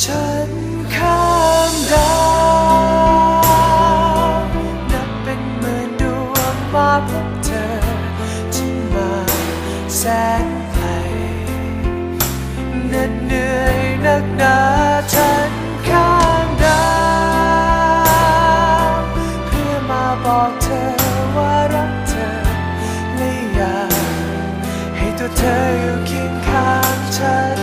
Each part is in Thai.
ฉันข้ามดาวนับเป็นหมื่นดวงมาพบเธอที่มาแสนไกลเหนื่อยนักหนาฉันข้ามดาวเพื่อมาบอกเธอว่ารักเธอและอยากให้ตัวเธออยู่เคียงข้างฉัน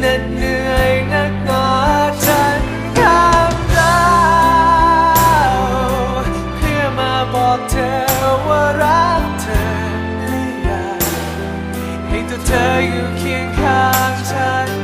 เหน็ดเหนื่อยนักหนาฉันทำเดาวเพื่อมาบอกเธอว่ารักเธอและอยากให้ตัวเธออยู่เคียงข้างฉัน